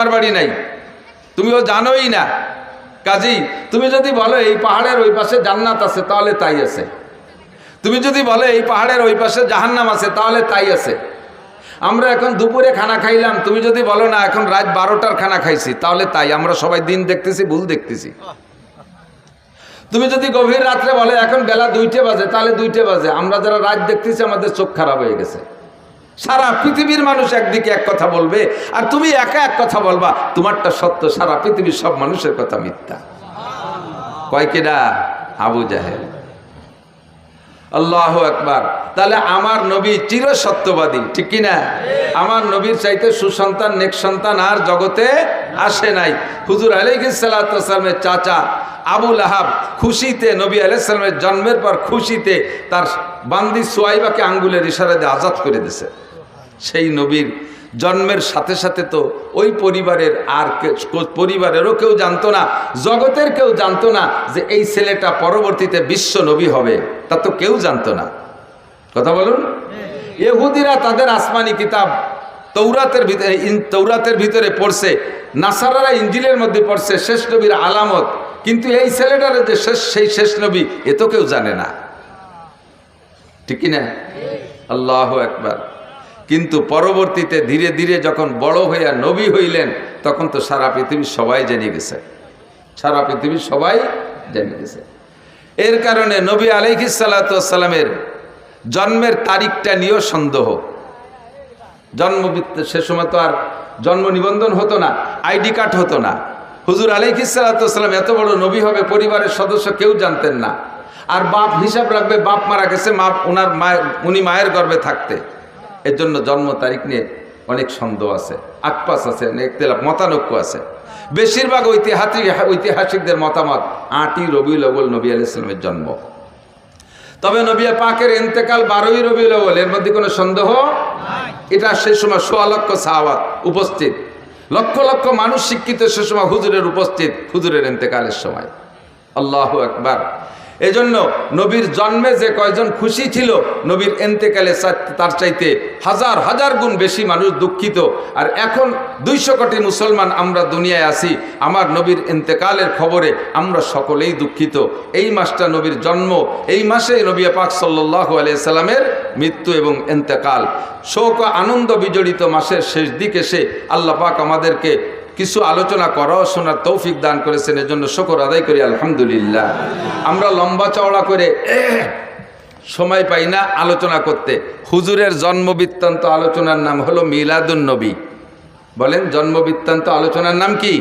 আমার বাড়ি নাই। তুমি ও জানোই না। কাজী, তুমি যদি বলো এই পাহাড়ের ওই পাশে জান্নাত আছে, তাহলে তাই আছে। তুমি যদি বলো এই পাহাড়ের ওই পাশে জাহান্নাম আছে, তাহলে তাই আছে। আমরা এখন দুপুরে খানা খাইলাম, তুমি যদি বলো না, এখন রাত বারোটার খানা খাইছি, তাহলে তাই। আমরা সবাই দিন দেখতেছি, ভুল দেখতেছি। তুমি যদি গভীর রাত্রে বলে, এখন বেলা দুইটে বাজে, তাহলে দুইটে বাজে। আমরা যারা রাত দেখতেছি, আমাদের চোখ খারাপ হয়ে গেছে। সারা পৃথিবীর মানুষ একদিকে এক কথা বলবে, আর তুমি একা এক কথা বলবা, তোমারটা সত্য, সারা পৃথিবীর সব মানুষের কথা মিথ্যা। কয় কেডা আবু জাহেল। আল্লাহ একবার তাহলে আমার নবী চির সত্যবাদী ঠিক কি না? আমার নবীর চাইতে সুসন্তান, নেক সন্তান আর জগতে আসে নাই। হুজুর আলহিসাল্লামের চাচা আবুল আহাব খুশিতে, নবী আলাইসালামের জন্মের পর খুশিতে তার বান্দি সোয়াইবাকে আঙ্গুলের ইশারা দিয়ে আজাদ করে দিছে। সেই নবীর জন্মের সাথে সাথে তো ওই পরিবারের আর পরিবারেরও কেউ জানতো না, জগতের কেউ জানতো না যে এই ছেলেটা পরবর্তীতে বিশ্ব নবী হবে। তা তো কেউ জানতো না। কথা বলুন। এহুদিরা তাদের আসমানি কিতাব তৌরাতের ভিতরে তৌরাতের ভিতরে পড়ছে, নাসারারা ইঞ্জিলের মধ্যে পড়ছে, শেষ নবীর আলামত। কিন্তু এই ছেলেটার যে শেষ সেই শেষ নবী, এ তো কেউ জানে না। ঠিক না? আল্লাহ একবার কিন্তু পরবর্তীতে ধীরে ধীরে যখন বড় হইয়া নবী হইলেন, তখন তো সারা পৃথিবীর সবাই জেনে গেছে। সারা পৃথিবীর সবাই জেনে গেছে। এর কারণে নবী আলাইহিসাল্লামের জন্মের তারিখটা নিয়েও সন্দেহ। জন্ম সে সময় তো আর জন্ম নিবন্ধন হতো না, আইডি কার্ড হতো না। হুজুর আলাইহিসাল্লাম এত বড় নবী হবে, পরিবারের সদস্য কেউ জানতেন না। আর বাপ হিসাব রাখবে, বাপ মারা গেছে, মা ওনার মায়ের উনি মায়ের গর্ভে থাকতে। এর জন্য জন্ম তারিখ নিয়ে অনেক সন্দেহ আছে, আকপাস আছে একতলাপ মতানৈক্য আছে। বেশিরভাগ ঐতিহাসিক, ঐতিহাসিকদের মতামত, আটই রবিউল আউ্বল নবী আলাইসালামের জন্ম। তবে নবিয়া পাকের এন্তেকাল বারোই রবিউল আউ্বল এর মধ্যে কোনো সন্দেহ? এটা সে সময় সোয়া লক্ষ সাহাবাত উপস্থিত। লক্ষ লক্ষ মানুষ শিক্ষিত সে সময় হুজুরের উপস্থিত, হুজুরের এন্তেকালের সময়। আল্লাহ একবার এজন্য নবীর জন্মে যে কয়জন খুশি ছিল, নবীর এন্তেকালে তার চাইতে হাজার হাজার গুণ বেশি মানুষ দুঃখিত। আর এখন দুইশো কোটি মুসলমান আমরা দুনিয়ায় আছি, আমার নবীর এন্তেকালের খবরে আমরা সকলেই দুঃখিত। এই মাসটা নবীর জন্ম, এই মাসে নবী পাক সাল্লাহ আলিয়াল্লামের মৃত্যু এবং এন্তেকাল। শোক আনন্দ বিজড়িত মাসের শেষ দিকে এসে আল্লাহ পাক আমাদেরকে কিছু আলোচনা করাও শোনার তৌফিক দান করেছেন, এজন্য শকর আদায় করি, আলহামদুলিল্লাহ। আমরা লম্বা চওড়া করে সময় পাই না আলোচনা করতে। হুজুরের জন্ম বৃত্তান্ত আলোচনার নাম হলো মিলাদুন নবী। বলেন জন্ম বৃত্তান্ত আলোচনার নাম কি?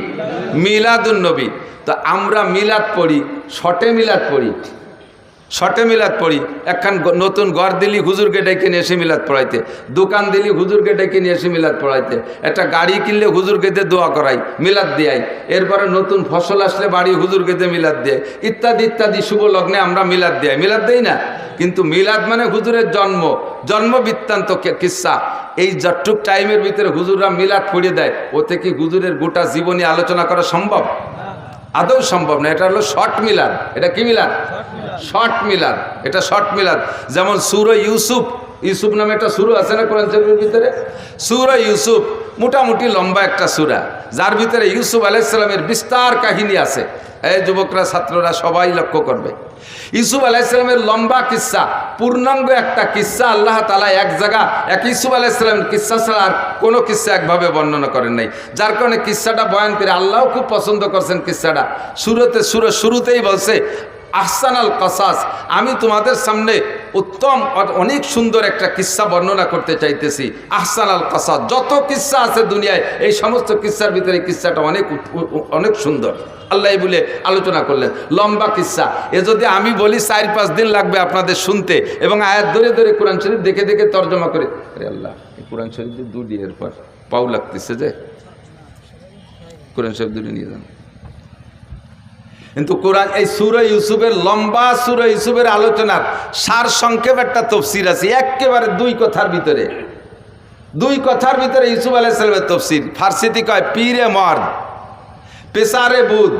মিলাদুন নবী। তো আমরা মিলাদ পড়ি, শটে মিলাদ পড়ি। শটে মিলাদ পড়ি। একখান নতুন ঘর দিলি, হুজুরকে ডেকে নিয়ে এসে মিলাদ পড়াইতে। দোকান দিলি, হুজুরকে ডেকে নিয়ে এসে মিলাদ পড়াইতে। একটা গাড়ি কিনলে হুজুরকে দিয়ে দোয়া করাই, মিলাদ দেয় এরপরে নতুন ফসল আসলে বাড়ি হুজুরকে দিয়ে মিলাদ দেয়। ইত্যাদি ইত্যাদি শুভ লগ্নে আমরা মিলাদ দেয় মিলাদ দেই না? কিন্তু মিলাদ মানে হুজুরের জন্ম জন্ম বৃত্তান্ত কে- কিস্সা এই যতটুক টাইমের ভিতরে হুজুররা মিলাদ পড়িয়ে দেয়, ওতে কি হুজুরের গোটা জীবনী আলোচনা করা সম্ভব? আদৌ সম্ভব না এটা হলো শর্ট মিলাদ। এটা কি মিলাদ? শর্ট মিলাদ। এটা শর্ট মিলাদ। যেমন সুর ইউসুফ ইউসুফ নামে একটা সুর আছে না কোরআন শরীফের ভিতরে? সুর ইউসুফ, মোটামুটি লম্বা একটা সুরা। যার ভিতরে ইউসুফ আলাইসালামের বিস্তার কাহিনী আছে। এই যুবকরা, ছাত্ররা সবাই লক্ষ্য করবে। ইউসুফ আলাইসালামের লম্বা কিস্সা পূর্ণাঙ্গ একটা কিস্সা আল্লাহ তালা এক জায়গা, এক ইউসুফ আলাইসালামের কিস্সা ছাড়া আর কোনো কিস্সা একভাবে বর্ণনা করেন নাই। যার কারণে কিস্সাটা বয়ান করে আল্লাহ খুব পছন্দ করছেন কিস্সাটা শুরুতে শুরু শুরুতেই বলছে আহসান আল কসাস, আমি তোমাদের সামনে উত্তম অনেক সুন্দর একটা কিস্সা বর্ণনা করতে চাইতেছি। আহসান আল কসাস যত কিস্সা আছে দুনিয়ায়, এই সমস্ত কিস্সার ভিতরে কিস্সাটা অনেক অনেক সুন্দর। আল্লাহ বলে আলোচনা করলেন। লম্বা কিস্সা এ যদি আমি বলি চার পাঁচ দিন লাগবে আপনাদের শুনতে এবং আয়াত ধরে ধরে কোরআন শরীফ দেখে দেখে তর্জমা করে। আরে আল্লাহ কোরআন শরীফ দুটি এরপর পাও লাগতেছে যে। কোরআন শরীফ দুটি নিয়ে যান। কিন্তু কোরআন, এই সুরে ইউসুফের, লম্বা সুরে ইউসুফের আলোচনার সার সংক্ষেপ একটা তফসির আছে, একেবারে দুই কথার ভিতরে। দুই কথার ভিতরে ইউসুফ আলাইসালামের তফসির। ফার্সিতে কয়, পীরে মর্দ, পেশারে বুধ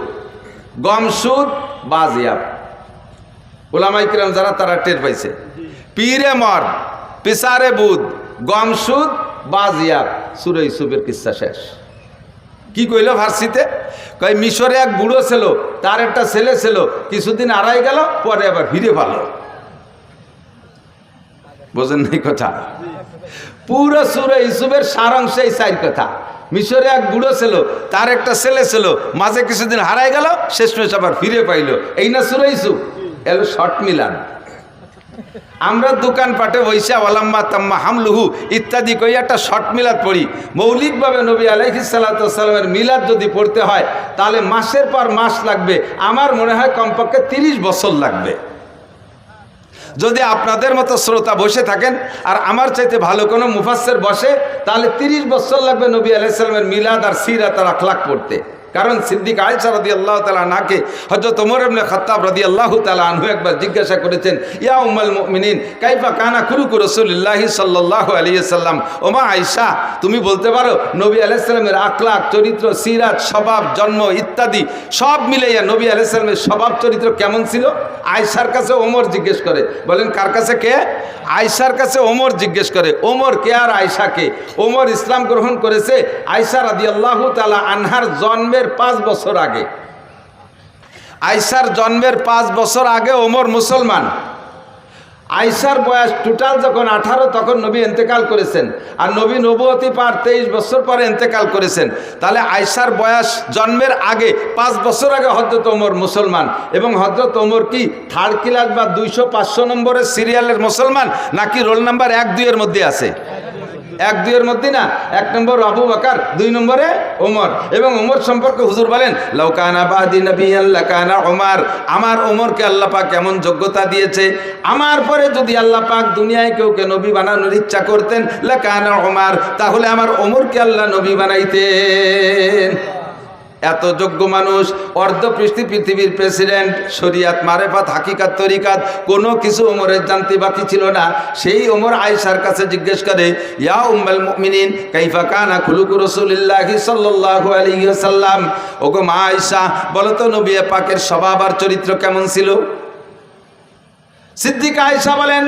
গমসুদ বাজিয়াব। ওলামাইকরাম যারা, তারা টের পাইছে। পীরে মর্দ, পেশারে বুধ গমসুদ বাজিয়াব। সুরে ইউসুফের কিস্সা শেষ। কি কইল ভার্সিতে? কই মিশরে এক বুড়ো ছিল, তার একটা ছেলে ছিল, কিছুদিন আড়াই গেল, পরে আবার ফিরে পালো। বোঝেন নাই কথা? পুরো সুরে ইসুফের সারাংশ এই চার কথা। মিশরে এক বুড়ো ছিল, তার একটা ছেলে ছিল, মাঝে কিছুদিন হারাই গেল, শেষমেশ আবার ফিরে পাইলো। এই না সুরে ইসুফ এলো শর্ট মিলান। আমরা দোকান পাটে বৈশা ওয়ালাম্মা তাম্মা হামলুহু ইত্যাদি কই একটা শর্ট মিলাদ পড়ি। মৌলিকভাবে নবী আলাইহিসাল্লামের মিলাদ যদি পড়তে হয়, তাহলে মাসের পর মাস লাগবে। আমার মনে হয় কমপক্ষে তিরিশ বছর লাগবে। যদি আপনাদের মতো শ্রোতা বসে থাকেন আর আমার চাইতে ভালো কোনো মুফাসের বসে, তাহলে তিরিশ বছর লাগবে নবী আলাইসাল্লামের মিলাদ আর সিরাত আর আখলাক পড়তে। কারণ সিদ্দিক আয়সা রদি আল্লাহ তালা নাকে হজরত তোমর এমনি খত্তাব রদি আল্লাহ তালা আনহু একবার জিজ্ঞাসা করেছেন, ইয়া উম্মাল মিনিন কাইফা কানা খুরুকু রসুল্লাহি সাল্লাহ আলিয়াল্লাম ওমা আয়সা তুমি বলতে পারো, নবী আলাইসাল্লামের আখলাক চরিত্র, সিরাত, স্বভাব, জন্ম ইত্যাদি সব মিলাইয়া নবী আলাইসাল্লামের স্বভাব, চরিত্র কেমন ছিল? আয়সার কাছে ওমর জিজ্ঞেস করে, বলেন, কার কাছে কে? আয়সার কাছে ওমর জিজ্ঞেস করে, ওমর কে আর আয়সাকে ওমর ইসলাম গ্রহণ করেছে আয়সা রাদি আল্লাহ তালা আনহার জন্মের পাঁচ বছর আগে। আয়সার জন্মের পাঁচ বছর আগে ওমর মুসলমান। আয়সার বয়স টোটাল যখন আঠারো, তখন নবী এন্তেকাল করেছেন। আর নবী নবতী পার তেইশ বছর পরে এন্তেকাল করেছেন। তাহলে আয়সার বয়স জন্মের আগে, পাঁচ বছর আগে হজরত ওমর মুসলমান। এবং হজরত ওমর কি থার্ড ক্লাস বা দুইশো পাঁচশো নম্বরের সিরিয়ালের মুসলমান? নাকি রোল নাম্বার এক দুইয়ের মধ্যে আছে? এক দুইয়ের মধ্যে না, এক নম্বর আবু বাকার, দুই নম্বরে ওমর। এবং ওমর সম্পর্কে হুজুর বলেন লৌকানা বাহাদি নবী আল্লাহ কানা ওমার। আমার ওমরকে আল্লাহ পাক কেমন যোগ্যতা দিয়েছে, আমার পরে যদি আল্লাহ পাক দুনিয়ায় কেউ কে নবী বানানোর ইচ্ছা করতেন, লাকানা ওমার, তাহলে আমার ওমরকে আল্লাহ নবী বানাইতেন। এত যোগ্য মানুষ অর্ধপৃষ্টি পৃথিবীর প্রেসিডেন্ট, শরিয়াত মারেফাত, হাকিকাত, তরিকাত, কোনো কিছু ওমরের জানতে বাকি ছিল না। সেই ওমর আয়েশার কাছে জিজ্ঞেস করে, ইয়া উম্মাল মুমিনিন, কাইফা কানা খুলুকু রাসূলুল্লাহি সাল্লাল্লাহু আলাইহি ওয়াসাল্লাম? ওগো মা আয়েশা, বলো তো নবী পাকের স্বভাব আর চরিত্র কেমন ছিল? সিদ্দিকা আয়েশা বলেন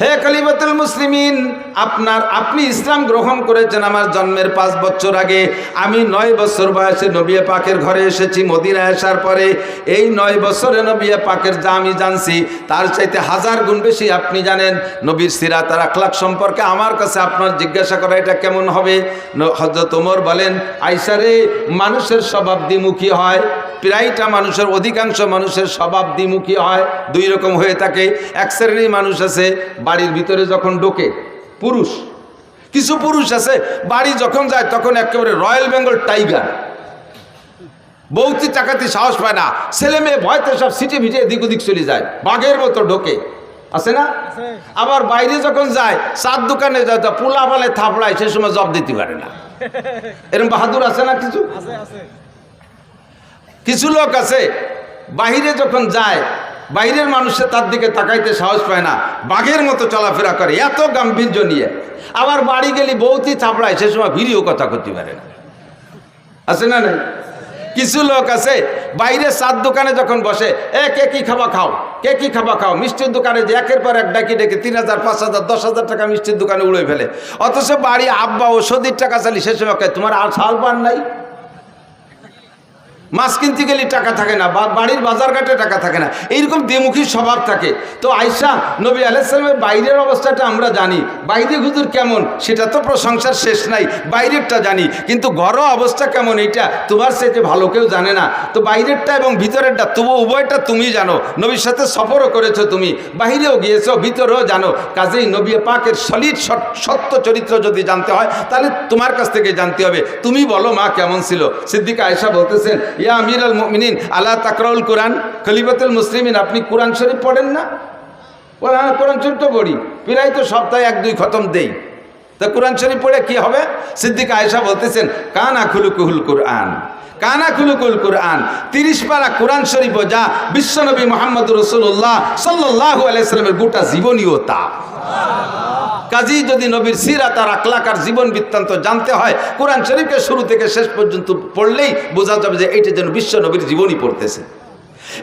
হে কলিবতুল মুসলিমিন, আপনার, আপনি ইসলাম গ্রহণ করেছেন আমার জন্মের পাঁচ বছর আগে। আমি নয় বছর বয়সে নবিয়া পাকের ঘরে এসেছি মদিনা আসার পরে এই নয় বছরে নবিয়া পাকের যা আমি জানছি, তার চাইতে হাজার গুণ বেশি আপনি জানেন। নবীর সিরা আর আখলাক সম্পর্কে আমার কাছে আপনার জিজ্ঞাসা করা এটা কেমন হবে? হজরত ওমর বলেন আইসারে মানুষের স্বভাব দ্বিমুখী হয়। প্রায়টা মানুষের অধিকাংশ মানুষের স্বভাব দ্বিমুখী হয় দুই রকম হয়ে থাকে। এক শ্রেণির মানুষ আছে বাড়ির ভিতরে যখন ঢোকে পুরুষ। কিছু পুরুষ আছে বাড়ি যখন যায় তখন একেবারে রয়্যাল বেঙ্গল টাইগার। বৌতি চাকাতি সাহস পায় না ছেলে মেয়ে ভয়তে সব সিটে ভিটে এদিক ওদিক চলে যায় বাঘের মতো ঢোকে। আছে না? আবার বাইরে যখন যায় চার দোকানে যায় তা পোলা বালে থাপড়ায় সে সময় জব দিতে পারে না। এরকম বাহাদুর আছে না কিছু? কিছু লোক আছে, বাহিরে যখন যায় বাইরের মানুষে তার দিকে তাকাইতে সাহস পায় না, বাঘের মতো চলাফেরা করে, এত গাম্ভীর্য নিয়ে। আবার বাড়ি গেলি বৌতি চাপড়ায়, সে সময় ভিড়িও কথা করতে পারে না। আছে না নাই? কিছু লোক আছে বাইরে চার দোকানে যখন বসে, এ, কে কি খাবা খাও? কে কি খাবা খাও? মিষ্টির দোকানে যে একের পর এক ডাকি ডেকে তিন হাজার, পাঁচ হাজার, দশ হাজার টাকা মিষ্টির দোকানে উড়ে ফেলে। অথচ বাড়ি আব্বা ও ওষুধের টাকা চালি, সে সময় তোমার আর শাল পান নাই? মাছ কিনতে গেলে টাকা থাকে না, বা বাড়ির বাজার ঘাটে টাকা থাকে না। এইরকম দ্বিমুখী স্বভাব থাকে। তো আয়সা নবী আলাইসালামের বাইরের অবস্থাটা আমরা জানি। বাইরে হুজুর কেমন? সেটা তো প্রশংসার শেষ নাই। বাইরেরটা জানি। কিন্তু ঘরোয়া অবস্থা কেমন এইটা? তোমার সাথে ভালো কেউ জানে না। তো বাইরেরটা এবং ভিতরেরটা তবু উভয়টা তুমি জানো। নবীর সাথে সফরও করেছ তুমি। বাহিরেও গিয়েছো, ভিতরেও জানো। কাজেই নবী পাকের সলিড সত্য চরিত্র যদি জানতে হয়, তাহলে তোমার কাছ থেকে জানতে হবে। তুমি বলো মা কেমন ছিল? সিদ্দিকা আয়সা বলতেছেন ইয়া আমির আল মিনিন আল্লাহ তাকরাউল কোরআন? খলিফাতুল মুসলিমিন, আপনি কোরআন শরীফ পড়েন না? হ্যাঁ কোরআন শরীফ তো পড়ি। প্রায় তো সপ্তাহে এক, দুই খতম দেই। তা কোরআন শরীফ পড়ে কি হবে? সিদ্দিক আয়েশা বলতেছেন, কানা খুলুকুহুল কোরআন। কানা খুলুকুল কোরআন, তিরিশ পারা কোরআন শরীফ যা বিশ্বনবী মোহাম্মদ রসুল্লাহ সাল্লাহ আলাইসালামের গোটা জীবনীয়তা কাজী যদি নবীর সিরাত তার আকলাকার জীবন বৃত্তান্ত জানতে হয়, কোরআন শরীফকে শুরু থেকে শেষ পর্যন্ত পড়লেই বোঝা যাবে যে এইটা যেন বিশ্ব নবীর জীবনই পড়তেছে।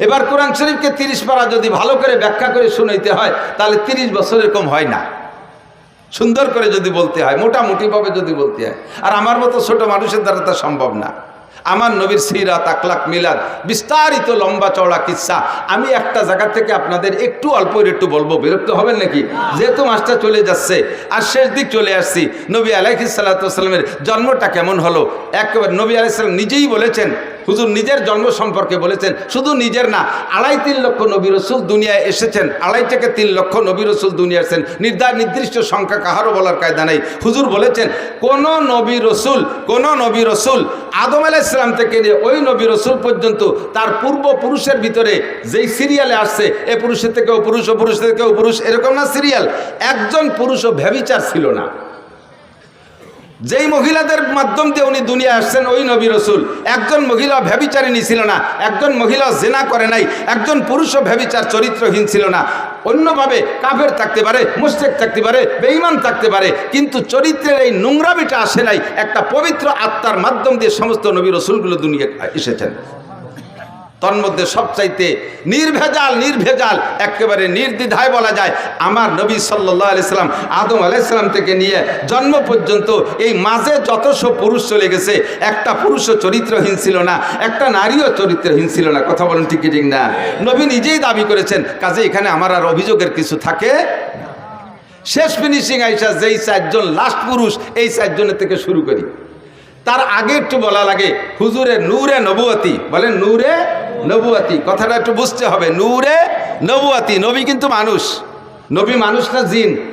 এবার কোরআন শরীফকে তিরিশ পারা যদি ভালো করে ব্যাখ্যা করে শুনাইতে হয়, তাহলে তিরিশ বছর এরকম হয় না। সুন্দর করে যদি বলতে হয়, মোটামুটিভাবে যদি বলতে হয়। আর আমার মতো ছোট মানুষের দ্বারা তা সম্ভব না। আমার নবীর সিরাত আকলাক মিলাদ, বিস্তারিত লম্বা চওড়া কিচ্ছা আমি একটা জায়গা থেকে আপনাদের একটু অল্প একটু বলব, বিরক্ত হবেন নাকি? যেহেতু মাসটা চলে যাচ্ছে, আর শেষ দিক চলে আসছি, নবী আলাইহি সাল্লামের জন্মটা কেমন হলো? একেবারে নবী আলাইসাল্লাম নিজেই বলেছেন হুজুর নিজের জন্ম সম্পর্কে বলেছেন, শুধু নিজের না, আড়াই তিন লক্ষ নবী রসুল দুনিয়ায় এসেছেন, আড়াই থেকে তিন লক্ষ নবী রসুল দুনিয়া এসেছেন নির্ধার নির্দিষ্ট সংখ্যা কাহারও বলার কায়দা নেই। হুজুর বলেছেন, কোন নবী রসুল, কোন নবী রসুল আদম আলাইসালাম থেকে নিয়ে ওই নবী রসুল পর্যন্ত তার পূর্বপুরুষের ভিতরে যেই সিরিয়ালে আসছে, এ পুরুষের থেকেও পুরুষ, ও পুরুষ থেকেও পুরুষ, এরকম না সিরিয়াল, একজন পুরুষ ও ভ্যাবিচার ছিল না। যেই মহিলাদের মাধ্যম দিয়ে উনি দুনিয়া আসছেন, ওই নবী রসুল। একজন মহিলা ভ্যাবিচারিণী ছিল না, একজন মহিলা জেনা করে নাই, একজন পুরুষও ভ্যাবিচার চরিত্রহীন ছিল না। অন্যভাবে কাফের থাকতে পারে মুস্তেক থাকতে পারে, বেঈমান থাকতে পারে, কিন্তু চরিত্রের এই নোংরামিটা আসে নাই, একটা পবিত্র আত্মার মাধ্যম দিয়ে সমস্ত নবী রসুলগুলো দুনিয়া এসেছেন। তন্মধ্যে সবচাইতে নির্ভেজাল নির্ভেজাল, একেবারে নির্দ্বিধায় বলা যায় আমার নবী সাল্লাহ আলাইসাল্লাম আদম আলাইসাল্লাম থেকে নিয়ে জন্ম পর্যন্ত এই মাঝে যত সব পুরুষ চলে গেছে, একটা পুরুষও চরিত্রহীন ছিল না, একটা নারীও চরিত্রহীন ছিল না, কথা বলেন ঠিক কি ঠিক না? নবী নিজেই দাবি করেছেন, কাজে এখানে আমার আর অভিযোগের কিছু থাকে শেষ ফিনিশিং আইসা যেই চারজন লাস্ট পুরুষ, এই চারজনের থেকে শুরু করি। তার আগে একটু বলা লাগে, হুজুরে নূরে নবুয়াতি, বলেন নূরে নবুয়াতি, কথাটা একটু বুঝতে হবে। নূরে নবুয়াতি, নবী কিন্তু মানুষ। নবী মানুষ না জিন?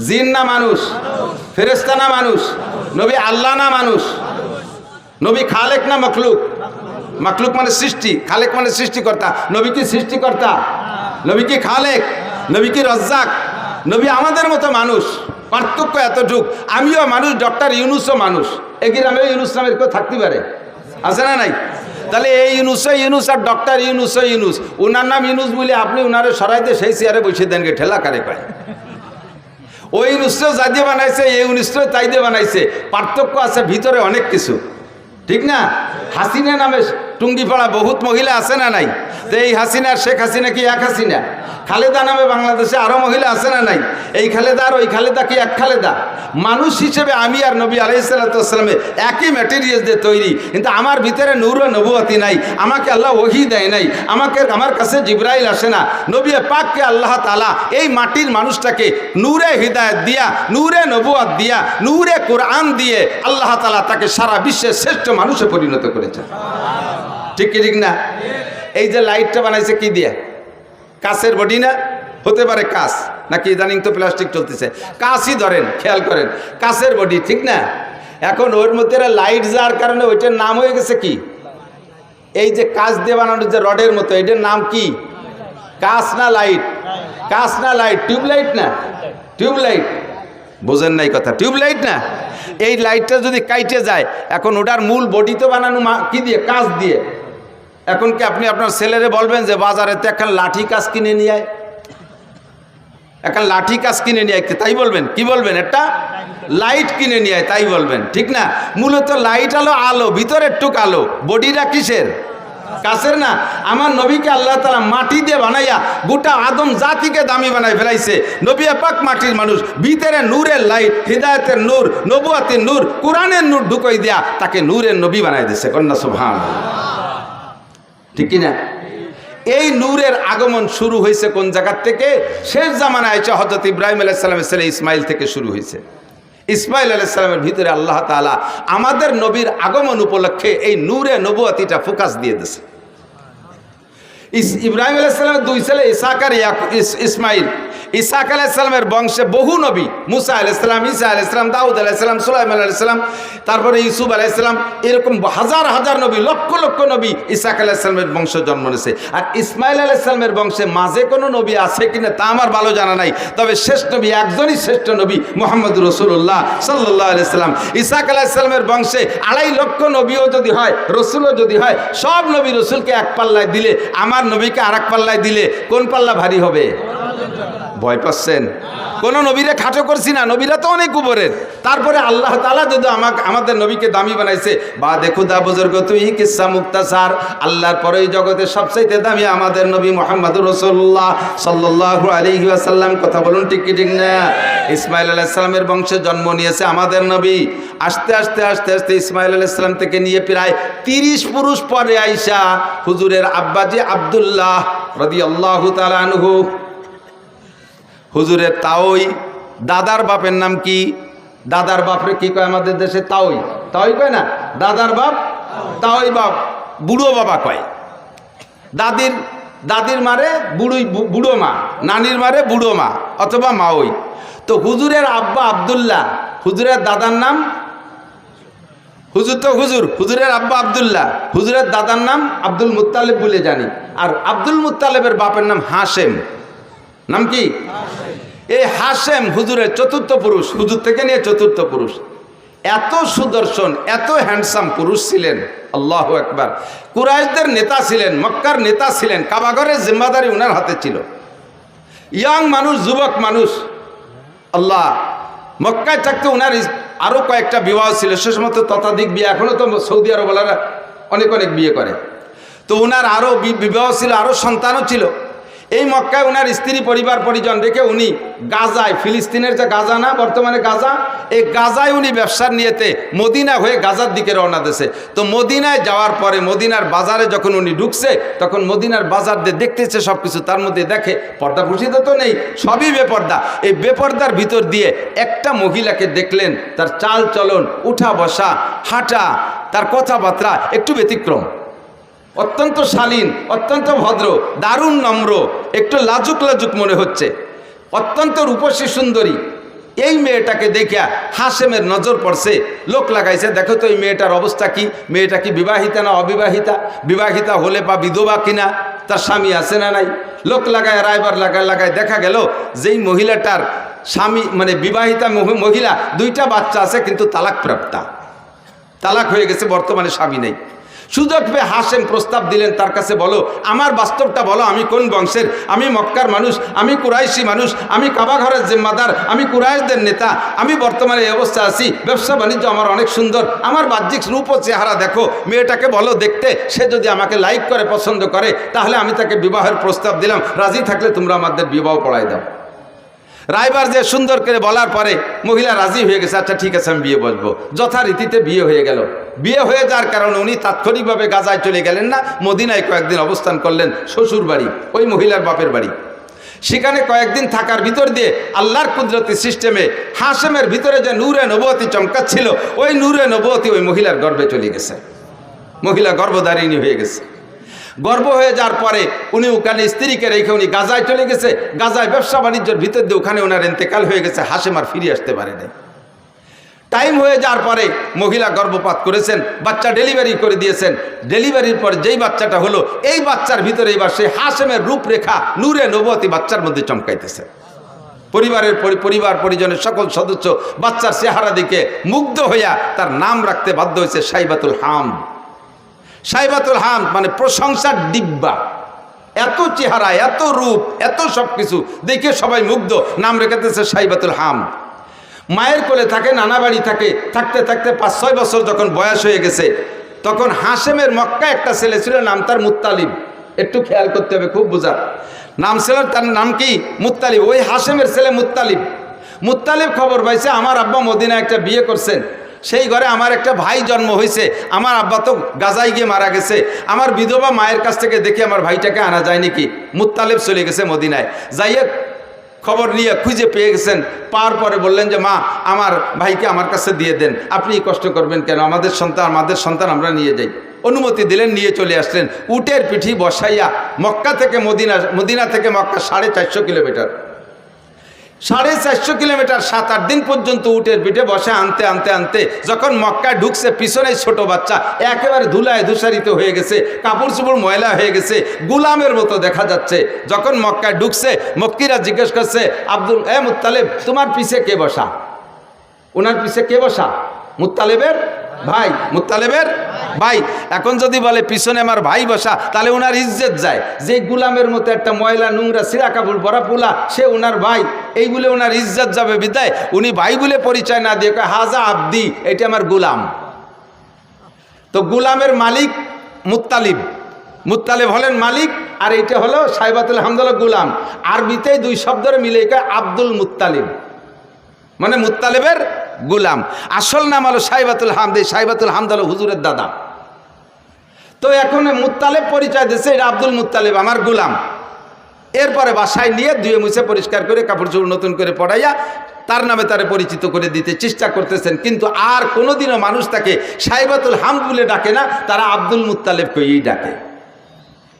জিন না মানুষ? ফেরেস্তা না মানুষ? নবী আল্লাহ না মানুষ? নবী খালেক না মখলুক? মখলুক মানে সৃষ্টি, খালেক মানে সৃষ্টিকর্তা। নবী কি সৃষ্টিকর্তা? নবী কি খালেক? নবী কি রজ্জাক? নবী আমাদের মতো মানুষ। পার্থক্য এতটুক। আমিও মানুষ, ডক্টর ইউনুসও মানুষ। এ গ্রামে ইউনুস নামের কেউ থাকতে পারে? আছে না নাই? তাহলে এই ইউনুসে ইউনুস আর ডক্টর ইউনুসে ইউনুস। ওনার নাম ইউনুস বলে আপনি ওনারে সরাইতে সেই চেয়ারে বসে দেন গে, ঠেলা কারে পায় ওই ইউনুসটাও যা দিয়ে বানাইছে, এই ইউনুসটাও তাই দিয়ে বানাইছে। পার্থক্য আছে ভিতরে অনেক কিছু। ঠিক না? হাসিনা নামে টুঙ্গিপাড়া বহুত মহিলা আছে না নাই? তো এই হাসিনা শেখ হাসিনা কি এক হাসিনা? খালেদা নামে বাংলাদেশে আরও মহিলা আছে না নাই? এই খালেদা আর ওই খালেদা কি এক খালেদা? মানুষ হিসেবে আমি আর নবী আলাইসালামে একই ম্যাটেরিয়াল দিয়ে তৈরি। কিন্তু আমার ভিতরে নূর নবুয়াতি নাই। আমাকে আল্লাহ ওহি দেয় নাই। আমাকে, আমার কাছে জিব্রাইল আসে না। নবী পাককে আল্লাহ তালা এই মাটির মানুষটাকে নূরে হৃদায়ত দিয়া, নূরে নবুয়াত দিয়া, নূরে কোরআন দিয়ে আল্লাহ তালা তাকে সারা বিশ্বের শ্রেষ্ঠ মানুষে পরিণত করেছে ঠিক কি ঠিক না? এই যে লাইটটা বানাইছে কি দিয়ে? কাছের বডি না? হতে পারে কাজ নাকি ইদানিং তো প্লাস্টিক চলতেছে। কাঁচই ধরেন, খেয়াল করেন কাছের বডি, ঠিক না? এখন ওর মধ্যে লাইট যাওয়ার কারণে ওইটার নাম হয়ে গেছে কি? এই যে কাজ দিয়ে বানানো যে রডের মতো, এটার নাম কি? কাঁচ না লাইট? কাঁচ না লাইট? টিউবলাইট না? টিউবলাইট। বোঝেন নাই কথা, টিউবলাইট না? এই লাইটটা যদি কাইটে যায়, এখন ওটার মূল বডি তো বানানো কি দিয়ে? কাঁচ দিয়ে। এখন কি আপনি আপনার ছেলেরে বলবেন যে বাজারে তো এখন লাঠি কাজ কিনে নিয়ে আয়? এখন লাঠি কাজ কিনে নিয়ে আয়। তাই বলবেন? কি বলবেন একটা? লাইট কিনে নিয়ে আয়, তাই বলবেন। ঠিক না? মূলত লাইট আলো আলো, ভিতরের টুক আলো। বডিটা কিসের? কাছের না? আমার নবীকে আল্লাহ তালা মাটি দিয়ে বানাইয়া গোটা আদম জাতিকে দামি বানাই ফেলাইছে। নবী পাক মাটির মানুষ, ভিতরে নূরের লাইট, হৃদায়তের নূর, নবুয়াতের নূর, কোরআনের নূর ঢুকই দেয়া তাকে নূরের নবী বানাই দিছে। কন্যা সুভান ঠিক কিনা? এই নূরের আগমন শুরু হয়েছে কোন জায়গার থেকে? শেষ জামানা এসে হজরত ইব্রাহিম আলাইসালামের ছেলে ইসমাইল থেকে শুরু হয়েছে। ইসমাইল আলাইসালামের ভিতরে আল্লাহ তালা আমাদের নবীর আগমন উপলক্ষে এই নূরে নবুয়াতিটা ফোকাস দিয়ে দিছে ইস ইব্রাহিম আলাইসালামের দুই ছেলে ইসাক আর ইসমাইল। ইসাক আলাইসালামের বংশে বহু নবী। মুসা আলাইসালাম ইসা আলাইসালাম দাউদ আলাইসালাম সুলাইম আলাইসালাম তারপরে ইসুফ আলাইসালাম এরকম হাজার হাজার নবী, লক্ষ লক্ষ নবী ইসাক আলাইসালামের বংশ জন্ম নিয়েছে। আর ইসমাইল আলাইসালামের বংশে মাঝে কোনো নবী আছে কিনা তা আমার ভালো জানা নাই। তবে শেষ নবী একজনই শ্রেষ্ঠ নবী মোহাম্মদ রসুল্লাহ সাল্লাহ আলাইসালাম ইসাক আলাইসালামের বংশে আড়াই লক্ষ নবীও যদি হয়, রসুলও যদি হয়, সব নবী রসুলকে এক পাল্লায় দিলে আমার নবীকে আর এক পাল্লায় দিলে কোন পাল্লা ভারী হবে? ভয় পাচ্ছেন? কোন নবীরে খাটো করছি না, নবীরা তো অনেক উপরের। তারপরে আল্লাহ তালা যদি আমাকে আমাদের নবীকে দামি বানাইছে বা দেখো দা বুজুর্গ, তুই কিসা মুক্তাসার? আল্লাহর পরে জগতে সবচাইতে দামি আমাদের নবী মোহাম্মদ রসল্লাহ সাল্লাহ আসাল্লাম কথা বলুন ঠিক কি ঠিক না? ইসমাইল আলাইসালামের বংশে জন্ম নিয়েছে আমাদের নবী। আস্তে আস্তে আস্তে আস্তে ইসমাইল আলাইসালাম থেকে নিয়ে প্রায় তিরিশ পুরুষ পরে আইসা হুজুরের আব্বাজি আবদুল্লাহ রদি আল্লাহ তালানহু হুজুরের তাওই, দাদার বাপের নাম কি? দাদার বাপরে কি কয় আমাদের দেশে? তাওই। তাওই কয় না? দাদার বাপ? তাওই বাপ। বুড়ো বাবা কয়। দাদির দাদির মারে বুড়ুই বুড়ো মা। নানির মারে বুড়ো মা, অথবা মাওই। তো হুজুরের আব্বা আবদুল্লাহ, হুজুরের দাদার নাম? হুজুর তো হুজুর, হুজুরের আব্বা আবদুল্লাহ, হুজুরের দাদার নাম আব্দুল মুত্তালেব বলে জানি। আর আব্দুল মুত্তালেবের বাপের নাম হাসেম নাম কি? এই হাসেম হুজুরের চতুর্থ পুরুষ, হুজুর থেকে নিয়ে চতুর্থ পুরুষ। এত সুদর্শন, এত হ্যান্ডসাম পুরুষ ছিলেন, আল্লাহ একবার কুরাইশদের নেতা ছিলেন, মক্কার নেতা ছিলেন, কাবাগরের জিম্মাদারি উনার হাতে ছিল। ইয়াং মানুষ, যুবক মানুষ, আল্লাহ, মক্কায় থাকতে উনার আরও কয়েকটা বিবাহ ছিল। সে সময় তো ততাধিক বিয়ে এখনও তো সৌদি আরবওয়ালারা অনেক অনেক বিয়ে করে। তো ওনার আরও বিবাহ ছিল আরও সন্তানও ছিল। এই মক্কায় ওনার স্ত্রী, পরিবার, পরিজন রেখে উনি গাজায়, ফিলিস্তিনের যে গাজা না, বর্তমানে গাজা, এই গাজায় উনি ব্যবসার নিয়েতে মদিনা হয়ে গাজার দিকে রওনা দিয়েছে। তো মদিনায় যাওয়ার পরে মদিনার বাজারে যখন উনি ঢুকছে, তখন মদিনার বাজার দিয়ে দেখতেছে সব কিছু তার মধ্যে দেখে পর্দা ফুসিত তো নেই, সবই বেপর্দা। এই বেপর্দার ভিতর দিয়ে একটা মহিলাকে দেখলেন, তার চাল চলন উঠা বসা হাঁটা, তার কথাবার্তা একটু ব্যতিক্রম। অত্যন্ত শালীন, অত্যন্ত ভদ্র, দারুণ নম্র, একটু লাজুক লাজুক মনে হচ্ছে। অত্যন্ত রূপসী সুন্দরী। এই মেয়েটাকে দেখিয়া হাসেমের নজর পড়ছে, লোক লাগাইছে, দেখো তো এই মেয়েটার অবস্থা কি? মেয়েটা কি বিবাহিতা না অবিবাহিতা? বিবাহিতা হলে বা বিধবা কিনা তার স্বামী আছে না নাই? লোক লাগায়, রায়বার লাগায় লাগায় দেখা গেল যেই মহিলাটার স্বামী মানে বিবাহিতা মহিলা, দুইটা বাচ্চা আছে কিন্তু তালাক প্রাপ্তা তালাক হয়ে গেছে, বর্তমানে স্বামী নেই। সুযোগ পেয়ে হাসেম প্রস্তাব দিলেন, তার কাছে বলো, আমার বাস্তবটা বলো, আমি কোন বংশের? আমি মক্কার মানুষ, আমি কুরাইশি মানুষ, আমি কাবাঘরের জিম্মাদার, আমি কুরাইশদের নেতা, আমি বর্তমানে এই অবস্থা আছি, ব্যবসা বাণিজ্য আমার অনেক সুন্দর, আমার বাহ্যিক রূপ ও চেহারা দেখো, মেয়েটাকে বলো দেখতে, সে যদি আমাকে লাইক করে, পছন্দ করে, তাহলে আমি তাকে বিবাহের প্রস্তাব দিলাম, রাজি থাকলে তোমরা আমাদের বিবাহ পড়াই দাও। রায়বার যে সুন্দর করে বলার পরে মহিলা রাজি হয়ে গেছে আচ্ছা ঠিক আছে, আমি বিয়ে বসবো। যথারীতিতে বিয়ে হয়ে গেল। বিয়ে হয়ে যাওয়ার কারণে উনি তাৎক্ষণিকভাবে গাজায় চলে গেলেন না, মদিনায় কয়েকদিন অবস্থান করলেন শ্বশুর বাড়ি, ওই মহিলার বাপের বাড়ি। সেখানে কয়েকদিন থাকার ভিতর দিয়ে আল্লাহর কুদরতি সিস্টেমে হাসেমের ভিতরে যে নূরে নবতী চমকাচ্ছিল ওই নূরে নবতী ওই মহিলার গর্বে চলে গেছে। মহিলা গর্ভধারিণী হয়ে গেছে। গর্ভ হয়ে যাওয়ার পরে উনি ওখানে স্ত্রীকে রেখে উনি গাজায় চলে গেছে। গাজায় ব্যবসা বাণিজ্যের ভিতর দিয়ে ওখানে ওনার ইন্তেকাল হয়ে গেছে, হাসেম আর ফিরে আসতে পারে নাই। টাইম হয়ে যাওয়ার পরে মহিলা গর্ভপাত করেছেন, বাচ্চা ডেলিভারি করে দিয়েছেন। ডেলিভারির পর যেই বাচ্চাটা হলো, এই বাচ্চার ভিতরে এবার সেই হাসেমের রূপরেখা, নূরে নবতী বাচ্চার মধ্যে চমকাইতেছে। পরিবারের পরি- পরিবার পরিজনের সকল সদস্য বাচ্চার চেহারা দিকে মুগ্ধ হইয়া তার নাম রাখতে বাধ্য হয়েছে সাইবাতুল হাম। সাইবাতুল হাম মানে প্রশংসার ডিব্বা। এত চেহারা, এত রূপ, এত সব কিছু দেখে সবাই মুগ্ধ। নাম রেখেতেছে সাইবাতুল হাম। মায়ের কোলে থাকে, নানা বাড়ি থাকে, থাকতে থাকতে পাঁচ, ছয় বছর যখন বয়স হয়ে গেছে, তখন হাসেমের মক্কা একটা ছেলে ছিল, নাম তার মুত্তালিব। একটু খেয়াল করতে হবে, খুব বোঝা। নাম ছিল তার নাম কি? মুত্তালিব। ওই হাসেমের ছেলে মুত্তালিব। মুত্তালিব খবর পাইছে, আমার আব্বা মদিনা একটা বিয়ে করছেন। সেই ঘরে আমার একটা ভাই জন্ম হয়েছে। আমার আব্বা তো গাজায় গিয়ে মারা গেছে। আমার বিধবা মায়ের কাছ থেকে দেখে আমার ভাইটাকে আনা যায় নাকি? মুত্তালেব চলে গেছে মদিনায়। যাইয়ে খবর নিয়ে খুঁজে পেয়ে গেছেন। পাওয়ার পরে বললেন যে, মা, আমার ভাইকে আমার কাছে দিয়ে দেন। আপনি কষ্ট করবেন কেন? আমাদের সন্তান আমাদের সন্তান আমরা নিয়ে যাই। অনুমতি দিলেন, নিয়ে চলে আসলেন। উটের পিঠি বসাইয়া মক্কা থেকে মদিনা মদিনা থেকে মক্কা সাড়ে চারশো কিলোমিটার। সাড়ে চারশো কিলোমিটার সাত আট দিন পর্যন্ত উটের পিঠে বসে আনতে আনতে আনতে যখন মক্কায় ঢুকছে, পিছনে ছোট বাচ্চা, একেবারে ধুলায় ধূসারিত হয়ে গেছে কাপড় চোপড় ময়লা হয়ে গেছে, গুলামের মতো দেখা যাচ্ছে। যখন মক্কায় ঢুকছে, মক্কিরা জিজ্ঞেস করছে, আব্দুল, এ মুতালেব তোমার পিছে কে বসা? ওনার পিছে কে বসা? মুতালেবের ভাই মুতালেবের ভাই, এখন যদি বলে পিছনে আমার ভাই বসা, তাহলে ওনার ইজ্জত যায়। যে গুলামের মতো একটা ময়লা, নোংরা সিরা কাপড় পরা পোলা সে ওনার ভাই। এই বলে ওনার ইজ্জত যাবে বিদায়। উনি ভাই বলে পরিচয় না দিয়ে হাজা আব্দি, এটা আমার গুলাম। তো গুলামের মালিক মুত্তালিব। মুত্তালিব হলেন মালিক, আর এইটা হলো সাইবাতুল হামদুল্লাহ গুলাম। আরবিতেই দুই শব্দের মিলে আব্দুল মুত্তালিব। মানে মুত্তালিবের গুলাম। আসল নাম হলো সাইবাতুল হামদ সাইবাতুল হামদ হলো হুজুরের দাদা। তো এখন মুত্তালেব পরিচয় দিচ্ছে এটা আব্দুল মুত্তালিব আমার গুলাম। এরপরে বাসায় নিয়ে ধুয়ে মুছে পরিষ্কার করে কাপড় চোপড় নতুন করে পড়াইয়া তার নামে তারে পরিচিত করে দিতে চেষ্টা করতেছেন, কিন্তু আর কোনোদিনও মানুষ তাকে সাইবাতুল হামদ বলে ডাকে না, তারা আব্দুল মুত্তালেবকেই ডাকে।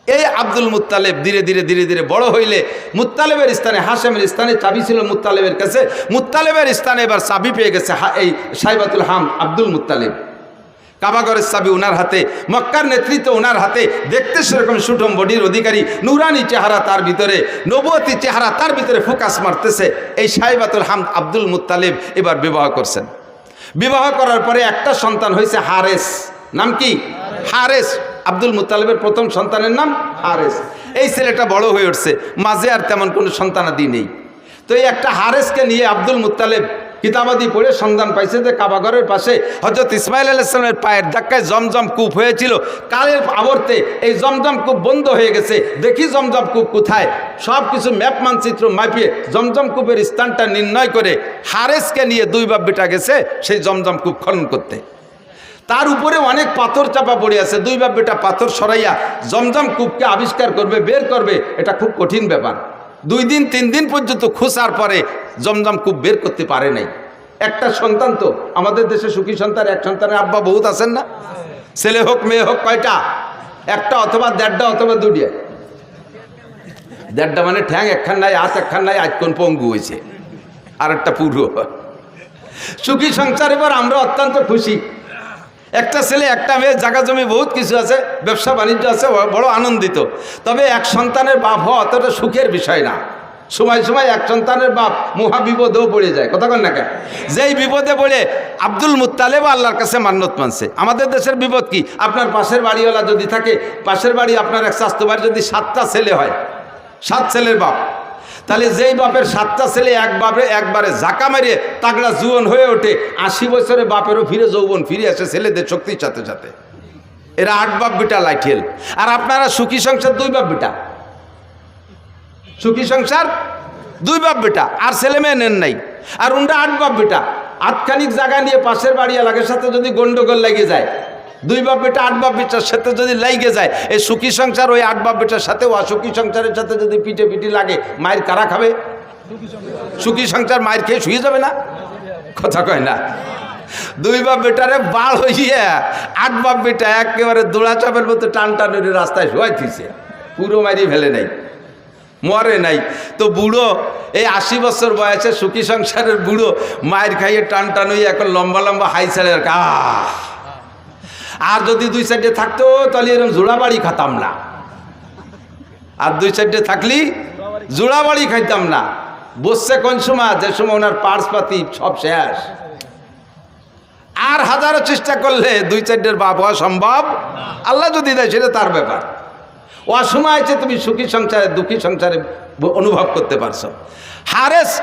এই আব্দুল মুত্তালেব ধীরে ধীরে ধীরে ধীরে বড় হইলে মুত্তালেবের স্থানে হাসেমের স্থানে চাবি ছিল মুত্তালেবের কাছে মুত্তালেবের স্থানে এবার চাবি পেয়ে গেছে এই সাইবাতুল হাম আব্দুল মুত্তালেব কাবাগরের চাবি ওনার হাতে, মক্কার নেতৃত্ব ওনার হাতে, দেখতে সেরকম সুঠম বডির অধিকারী, নুরানি চেহারা তার ভিতরে নবতী চেহারা তার ভিতরে ফোকাস মারতেছে। এই সাইবাতুল হাম আব্দুল মুত্তালেব এবার বিবাহ করছেন। বিবাহ করার পরে একটা সন্তান হয়েছে হারেস। নাম কি? হারেস। আব্দুল মুত্তালেবের প্রথম সন্তানের নাম হারেস। এই ছেলেটা বড় হয়ে উঠছে। মাঝে আর তেমন কোনো সন্তানাদি নেই। তো এই একটা হারেসকে নিয়ে আব্দুল মুত্তালেব কিতাবাদি পড়ে সন্ধান পাইছে যে কাবাগরের পাশে হজরত ইসমাইল আলাইসলামের পায়ের ধাক্কায় জমজম কূপ হয়েছিল। কালের আবর্তে এই জমজম কূপ বন্ধ হয়ে গেছে। দেখি জমজম কূপ কোথায়? সব কিছু ম্যাপ মানচিত্র মাপিয়ে জমজম কূপের স্থানটা নির্ণয় করে হারেসকে নিয়ে দুই বাপ বেটা গেছে সেই জমজম কূপ খনন করতে। তার উপরে অনেক পাথর চাপা পড়ে আছে। দুই বাপ বেটা পাথর সরাইয়া জমজম কূপকে আবিষ্কার করবে, বের করবে, এটা খুব কঠিন ব্যাপার। দুই দিন, তিন দিন পর্যন্ত খুসার পরে জমজম কূপ বের করতে পারে নাই। একটা সন্তান তো, আমাদের দেশে সুখী সন্তান, এক সন্তানের আব্বা বহুত আছেন না? ছেলে হোক, মেয়ে হোক, কয়টা? একটা অথবা দেড়টা অথবা দুটিয়া দেড়টা মানে ঠ্যাং, একখান নাই, হাত একখান নাই কোন পঙ্গু হয়েছে আর একটা পুরো সুখী সংসার এবার আমরা অত্যন্ত খুশি। একটা ছেলে, একটা মেয়ে জায়গা জমি বহুত কিছু আছে, ব্যবসা বাণিজ্য আছে বড় আনন্দিত। তবে এক সন্তানের বাপ হওয়া অতটা সুখের বিষয় না। সময় সময় এক সন্তানের বাপ মহা বিপদেও পড়ে যায়। কথা কন না কেন? যেই বিপদে পড়ে আব্দুল মুত্তালেব আল্লাহর কাছে মান্যত মানছে। আমাদের দেশের বিপদ কি? আপনার পাশের বাড়িওয়ালা যদি থাকে, পাশের বাড়ি আপনার এক স্বাস্থ্য বাড়ি যদি সাতটা ছেলে হয়, সাত ছেলের বাপ। তাহলে যেই বাপের সাতটা ছেলে এক বাপে একবারে ঝাঁকা মেরে তাগড়া জুয়ন হয়ে ওঠে, আশি বছরে বাপেরও ফিরে, যৌবন ফিরে আসে ছেলেদের শক্তির সাথে সাথে। এরা আট বাপ বিটা লাইঠেল আর আপনারা সুখী সংসার দুই বাপ বিটা। সুখী সংসার দুই বাপ বেটা, আর ছেলে মেয়ে নেন নাই। আর উনটা আট বাপ বেটা। আটখানিক জায়গা নিয়ে পাশের বাড়ি এলাকার সাথে যদি গন্ডগোল লেগে যায় দুই বাপ বেটা, আট বাপ বেটার সাথে যদি লাইগে যায়, এই সুখী সংসার ওই আট বাপ বেটার সাথে অসুখী সংসারের সাথে যদি পিঠে পিঠে লাগে, মায়ের কারা খাবে? সুখী সংসার মায়ের খেয়ে শুয়ে যাবে না? কথা কয় না। দুই বাপ বেটারে বাল হইয়া আট বাপ বেটা একেবারে দোড়া চাপের মতো টান টানের রাস্তায় শোয়াই দিছে পুরো মারি ফেলে নাই। মরে নাই। তো বুড়ো, এই আশি বছর বয়সে সুখী সংসারের বুড়ো মায়ের খাইয়ে টান টান হয়ে এখন লম্বা লম্বা হাই ছেড়ে আহ আর যদি দুই সাইডে থাকতো, তাহলে এরকম জোড়া বাড়ি খাতাম না। আর দুই সাইডে থাকলি জোড়া বাড়ি খাইতাম না। বসছে কোন সময়? যে সময় ওনার পার্স পাতি সব শেষ। আর হাজারো চেষ্টা করলে দুই চারটের বাপ হওয়া সম্ভব? আল্লাহ যদি দেয়, সেটা তার ব্যাপার। অসময় আছে তুমি সুখী সংসারে, দুঃখী সংসারে অনুভব করতে পারছ। হারেস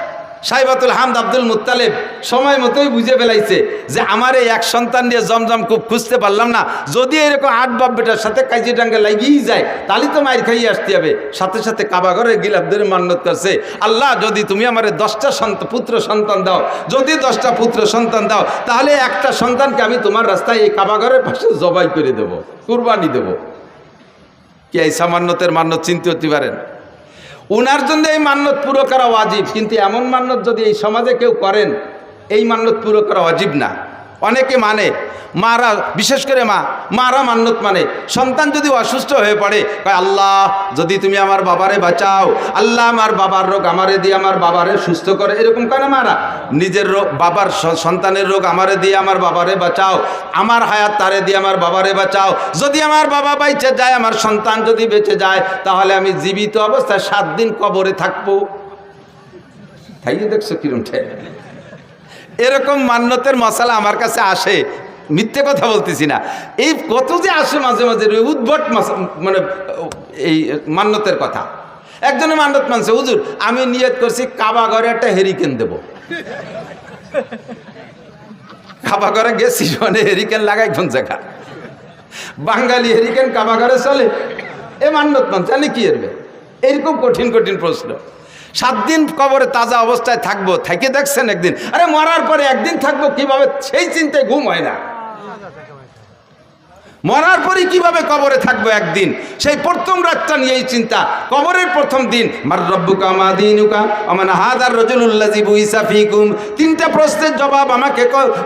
সাইবাতুল হামদ আব্দুল মুত্তালেব সময় মতোই বুঝে ফেলাইছে যে আমার এই এক সন্তান দিয়ে জমজম খুব খুঁজতে পারলাম না। যদি এরকম আট বাপ বেটার সাথে কাজি ডাঙ্গে লাগিয়েই যায়, তাহলে তো মায়ের খাইয়ে আসতে হবে। সাথে সাথে কাবাঘরের গিলাপ ধরে মান্যত করছে, আল্লাহ, যদি তুমি আমার দশটা পুত্র সন্তান দাও, যদি দশটা পুত্র সন্তান দাও, তাহলে একটা সন্তানকে আমি তোমার রাস্তায় এই কাবাঘরের পাশে জবাই করে দেব, কুরবানি দেবো। কি এই সামান্যতের মান্যত চিনতে হতে পারেন? উনার জন্য এই মান্যত পুরো করা ওয়াজিব, কিন্তু এমন মান্যত যদি এই সমাজে কেউ করেন, এই মান্যত পুরো করা অজীব না। অনেকে মানে মারা, বিশেষ করে মা, মারা মান্যত মানে সন্তান যদি অসুস্থ হয়ে পড়ে, কয়, আল্লাহ, যদি তুমি আমার বাবারে বাঁচাও, আল্লাহ আমার বাবার রোগ আমারে দিয়ে আমার বাবারে সুস্থ করে। এরকম কেন মারা? নিজের রোগ, বাবার সন্তানের রোগ আমারে দিয়ে আমার বাবারে বাঁচাও, আমার হায়াত তারে দিয়ে আমার বাবারে বাঁচাও। যদি আমার বাবা বাইচে যায়, আমার সন্তান যদি বেঁচে যায়, তাহলে আমি জীবিত অবস্থায় সাত দিন কবরে থাকব। তাই দেখছ কিরম ঠেক এরকম মান্যতের মশালা আমার কাছে আসে। মিথ্যে কথা বলতেছি না। এই কত যে আসে মাঝে মাঝে উদ্ভট মানে এই মান্যতের কথা। একজনে মান্যত মানছে, হুজুর, আমি নিয়ত করছি কাবা ঘরে একটা হেরিকেন দেব। কাবা ঘরে গেছি মানে হেরিকেন লাগাই কোন জায়গা? বাঙালি হেরিকেন কাবা ঘরে চলে। এ মান্যত মান জানি কি এরবে? এরকম কঠিন কঠিন প্রশ্ন। সাত দিন কবরে তাজা অবস্থায় থাকব, থেকে দেখছেন একদিন। আরে মরার পরে একদিন থাকব, কীভাবে সেই চিন্তায় ঘুম হয় না। মরার পরে কীভাবে কবরে থাকব একদিন? সেই প্রথম রাতটা নিয়েই চিন্তা। কবরের প্রথম দিন, মার রব্বুকা, মা দিনুকা আমার হাদার রজুল্লাজি বুইসা ফিকুম? তিনটা প্রশ্নের জবাব আমাকে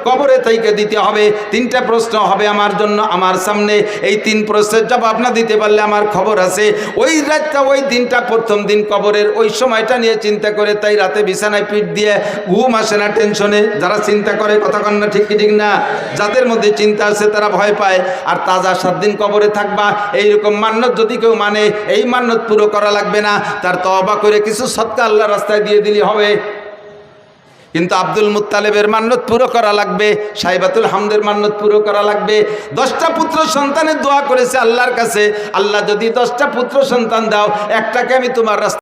কবরে থেকে দিতে হবে। তিনটা প্রশ্ন হবে আমার জন্য, আমার সামনে। এই তিন প্রশ্নের জবাব না দিতে পারলে আমার খবর আছে। ওই রাতটা, ওই দিনটা প্রথম দিন কবরের ওই সময়টা নিয়ে চিন্তা করে, তাই রাতে বিছানায় পিঠ দিয়ে ঘুম আসে না টেনশনে। যারা চিন্তা করে, কথা কন না ঠিক ঠিক না? যাদের মধ্যে চিন্তা আছে, তারা ভয় পায়। আর তাজা সাত দিন কবরে থাকবা, এইরকম মান্যত যদি কেউ মানে এই মান্যত পুরো করা লাগবে না, তার তবা করে কিছু সৎকা আল্লাহ রাস্তায় দিয়ে দিলে হবে। কিন্তু আব্দুল মুত্তালেবের মান্যত পুরো করা লাগবে, সাইবাতুল হামদের মান্যত পুরো করা লাগবে। দশটা পুত্র সন্তানের দোয়া করেছে আল্লাহর কাছে, আল্লাহ যদি দশটা পুত্র সন্তান দাও, একটাকে আমি তোমার রাস্তা